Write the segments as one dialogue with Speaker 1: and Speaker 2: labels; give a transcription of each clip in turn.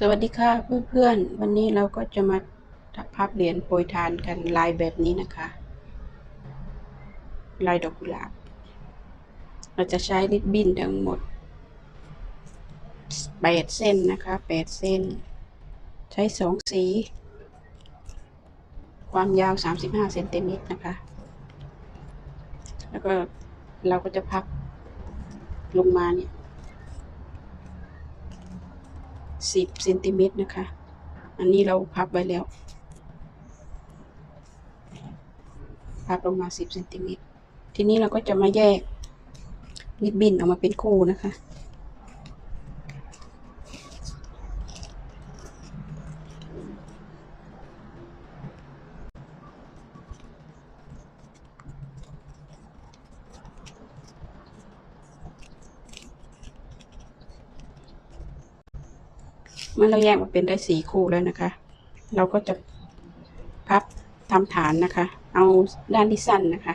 Speaker 1: สวัสดีค่ะเพื่อนๆ วันนี้เราก็จะมาพับเหรียญโปรยทานกันลายแบบนี้นะคะ ลายดอกกุหลาบ เราจะใช้ริบบิ้นทั้งหมดแปดเส้นนะคะแปดเส้น ใช้สองสี ความยาว 35เซนติเมตรนะคะ แล้วก็เราก็จะพับลงมาเนี่ย สิบเซนติเมตรนะคะ อันนี้เราพับไว้แล้ว พับลงมาสิบเซนติเมตรทีนี้เราก็จะมาแยกริบบิ้นออกมาเป็นคู่นะคะ เมื่อเราแยกมาเป็นได้สี่คู่แล้วนะคะ เราก็จะพับทำฐานนะคะ เอาด้านที่สั้นนะคะ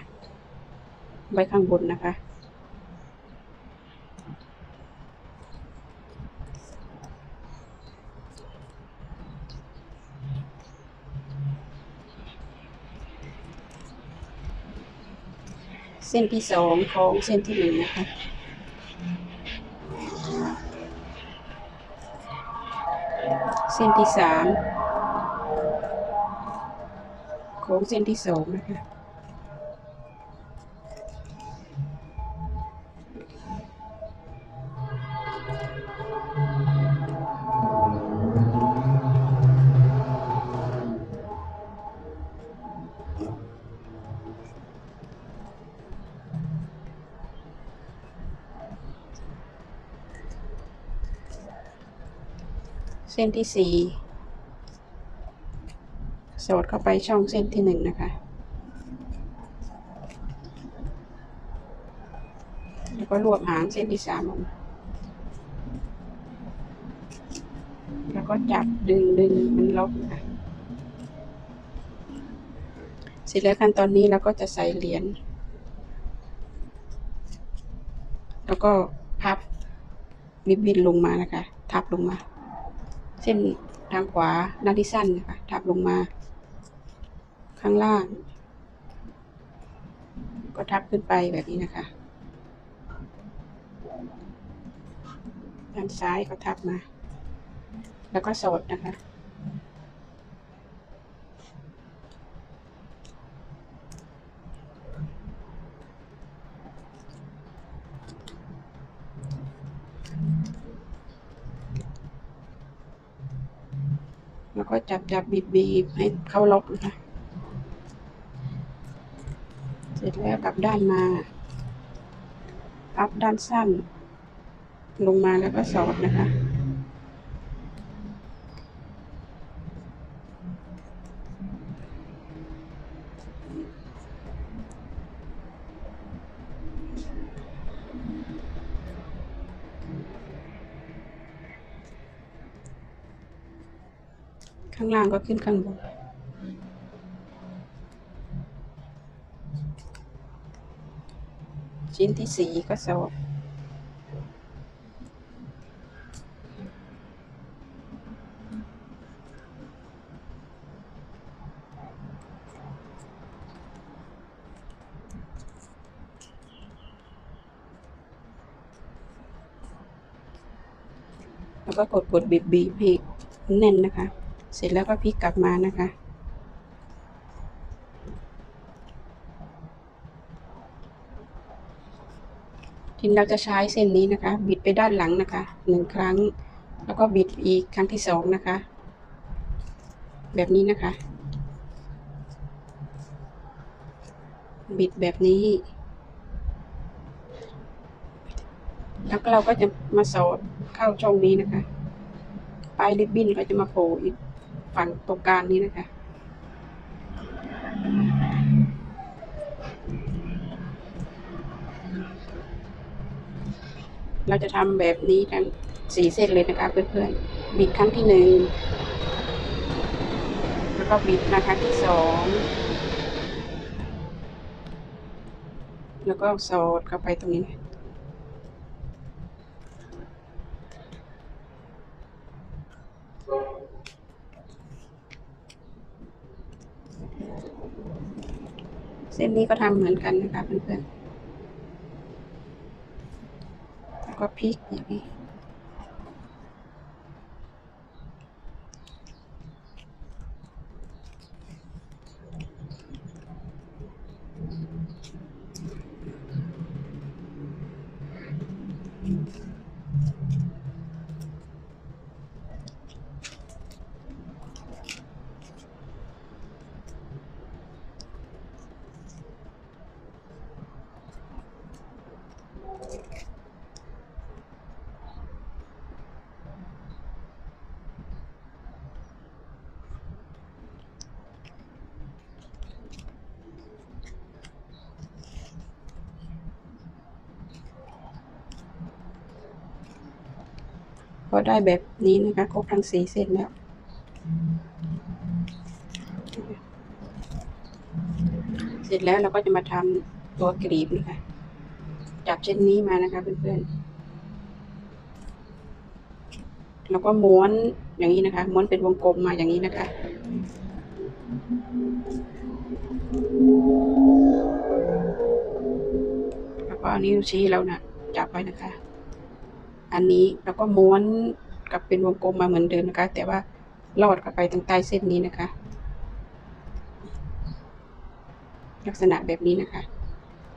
Speaker 1: ไว้ข้างบนนะคะ เส้นที่สองของเส้นที่หนึ่งนะคะ เส้นที่สามโค้งเส้นที่สองนะคะ เส้นที่สี่สอดเข้าไปช่องเส้นที่หนึ่งนะคะ แล้วก็รวบหางเส้นที่สามแล้วก็จับดึงดึงมันล็อกนะคะเสร็จแล้วขั้นตอนนี้เราก็จะใส่เหรียญ แล้วก็พับริบบิ้นลงมานะคะ ทับลงมา เส้นทางขวาด้านที่สั้นนะคะทับลงมา ข้างล่าง ก็ทับขึ้นไปแบบนี้นะคะ ด้านซ้ายก็ทับมา แล้วก็สอดนะคะ จับจับบีบบีบให้เข้าล็อกนะคะ เสร็จแล้วกลับด้านมา พับด้านสั้น ลงมาแล้วก็สอดนะคะ ข้างล่างก็ขึ้นข้างบน ชิ้นที่สี่ก็สอดแล้วก็กดกดบีบบีบให้แน่นนะคะ เสร็จแล้วก็พลิกกลับมานะคะ ทีนี้เราจะใช้เส้นนี้นะคะ บิดไปด้านหลังนะคะหนึ่งครั้ง แล้วก็บิดอีกครั้งที่สองนะคะ แบบนี้นะคะ บิดแบบนี้ แล้วเราก็จะมาสอดเข้าช่องนี้นะคะ ปลายริบบิ้นก็จะมาโผล่อีก ฝั่งตรงกลางนี้นะคะ เราจะทำแบบนี้ทั้งสี่เส้นเลยนะคะเพื่อนๆ บิดครั้งที่หนึ่ง แล้วก็บิดมาครั้งที่สอง แล้วก็สอดเข้าไปตรงนี้ ส้นนี้ก็ทำเหมือนกันนะคะเพื่อนๆแล้วก็พลิกอย่างนี้ พอได้แบบนี้นะคะครบทั้งสีเส้นแล้วเสร็จแล้วเราก็จะมาทำตัวกรีบนะคะจับเช่นนี้มานะคะเพื่อนๆแล้วก็ม้วนอย่างนี้นะคะ ม้วนเป็นวงกลมมาอย่างนี้นะคะแล้วก็อานิ้วชี้เรานะจับไว้นะคะ อันนี้เราก็ม้วนกลับเป็นวงกลมมาเหมือนเดิมนะคะ แต่ว่าลอดเข้าไปตรงใต้เส้นนี้นะคะ ลักษณะแบบนี้นะคะ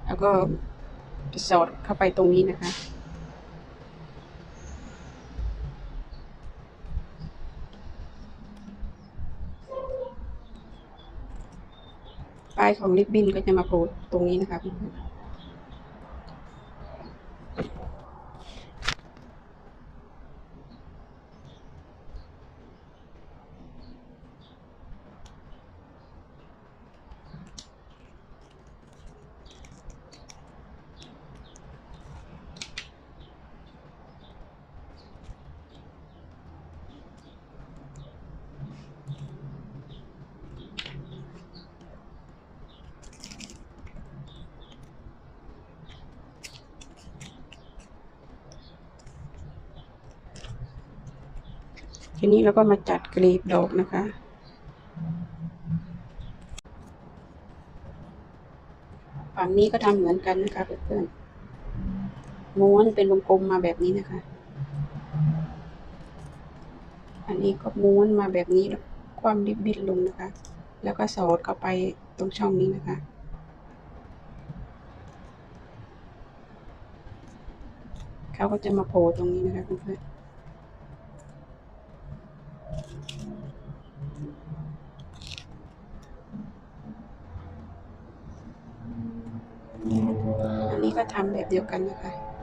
Speaker 1: แล้วก็สอดเข้าไปตรงนี้นะคะปลายของริบบิ้นก็จะมาโผล่ตรงนี้นะคะเพื่อนๆ นี้เราก็มาจัดกลีบดอกนะคะ ฝั่งนี้ก็ทำเหมือนกันนะคะเพื่อนๆม้วนเป็นวงกลมมาแบบนี้นะคะ อันนี้ก็ม้วนมาแบบนี้แล้วคว่ำริบบิ้นลงนะคะ แล้วก็สอดเข้าไปตรงช่องนี้นะคะเขาก็จะมาโผล่ตรงนี้นะคะเพื่อนๆ อันนี้ก็ทำแบบ เดียวกันนะคะ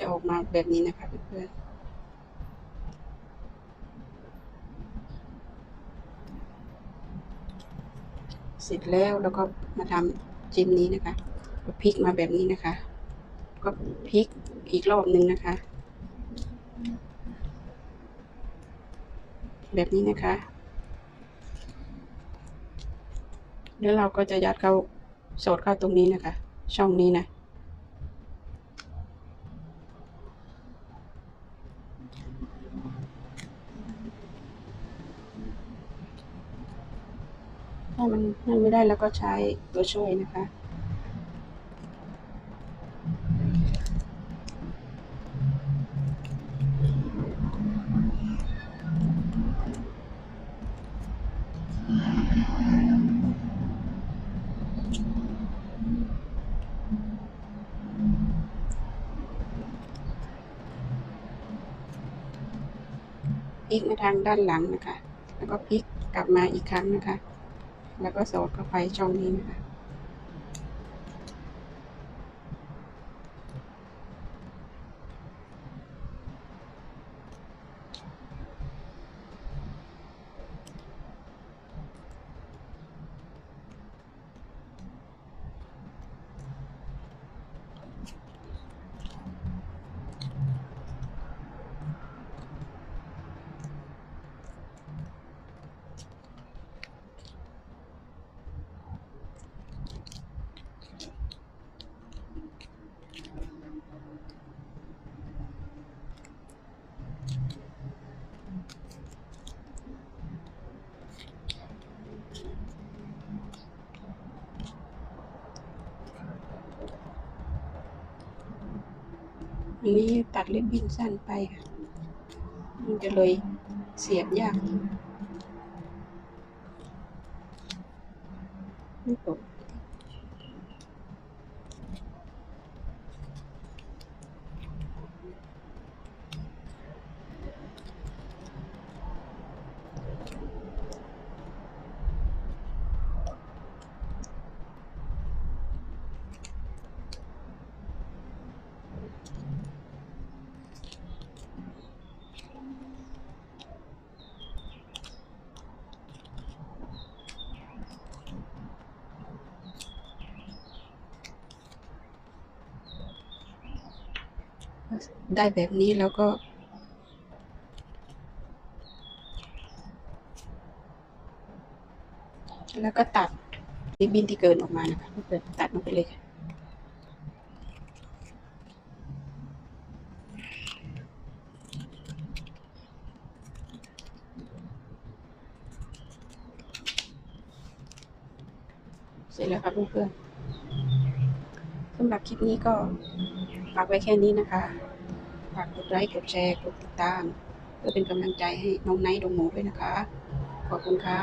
Speaker 1: จะออกมาแบบนี้นะคะเพื่อนๆเสร็จแล้วแล้วก็มาทำจิ้มนี้นะคะก็พลิกมาแบบนี้นะคะ ก็พลิกอีกรอบหนึ่งนะคะ แบบนี้นะคะ แล้วเราก็จะยัดเข้าสอดเข้าตรงนี้นะคะ ช่องนี้นะ ถ้ามันนั่นไม่ได้แล้วก็ใช้ตัวช่วยนะคะ พลิกมาทางด้านหลังนะคะ แล้วก็พลิกกลับมาอีกครั้งนะคะ แล้วก็สอดเข้าไปช่องนี้นะคะ อันนี้ตัดริบบิ้นสั้นไปค่ะ มันจะเลยเสียบยากไม่ ได้แบบนี้แล้วก็ แล้วก็ตัดริบบิ้นที่เกินออกมานะคะเกินตัดลงไปเลยค่ะเสร็จแล้วครับเพื่อนๆ สำหรับคลิปนี้ก็ฝากไว้แค่นี้นะคะ ฝากกดไลค์ กดแชร์ กดติดตาม เพื่อเป็นกำลังใจให้น้องไนท์ดงหมูด้วยนะคะ ขอบคุณค่ะ